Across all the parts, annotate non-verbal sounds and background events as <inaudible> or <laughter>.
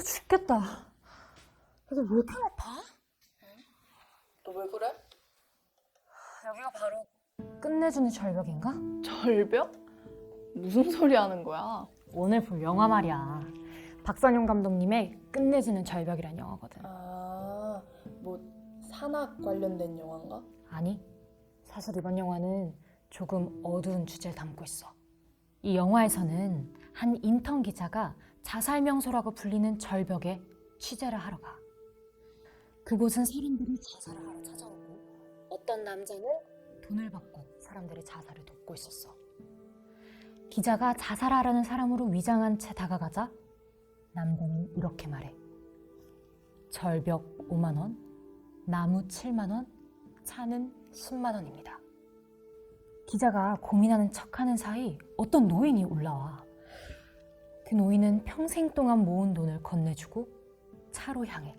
춥다. 여기 왜 이렇게 높아? 너왜 그래? 여기가 바로 끝내주는 절벽인가? 절벽? 무슨 소리 하는 거야? 오늘 볼 영화 말이야. 박선용 감독님의 끝내주는 절벽이란 영화거든. 아, 뭐 산악 관련된 영화인가? 아니, 사실 이번 영화는 조금 어두운 주제를 담고 있어. 이 영화에서는 한 인턴 기자가 자살 명소라고 불리는 절벽에 취재를 하러 가. 그곳은 사람들이 자살을 하러 찾아오고 어떤 남자는 돈을 받고 사람들의 자살을 돕고 있었어. 기자가 자살하려는 사람으로 위장한 채 다가가자 남자는 이렇게 말해. 절벽 5만 원, 나무 7만 원, 차는 10만 원입니다. 기자가 고민하는 척하는 사이 어떤 노인이 올라와. 그 노인은 평생 동안 모은 돈을 건네주고 차로 향해.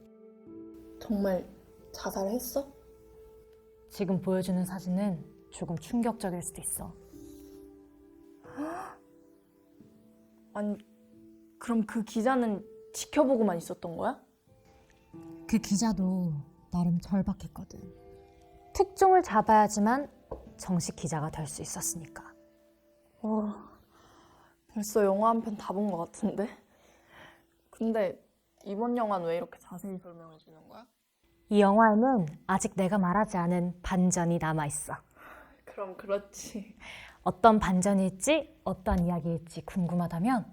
정말 자살했어? 지금 보여주는 사진은 조금 충격적일 수도 있어. <gasps> 아니, 그럼 그 기자는 지켜보고만 있었던 거야? 그 기자도 나름 절박했거든. 특종을 잡아야지만 정식 기자가 될 수 있었으니까. 와, 벌써 영화 한 편 다 본 것 같은데? 근데 이번 영화는 왜 이렇게 자세히 설명해 주는 거야? 이 영화에는 아직 내가 말하지 않은 반전이 남아 있어. 그럼 그렇지. 어떤 반전일지, 어떤 이야기일지 궁금하다면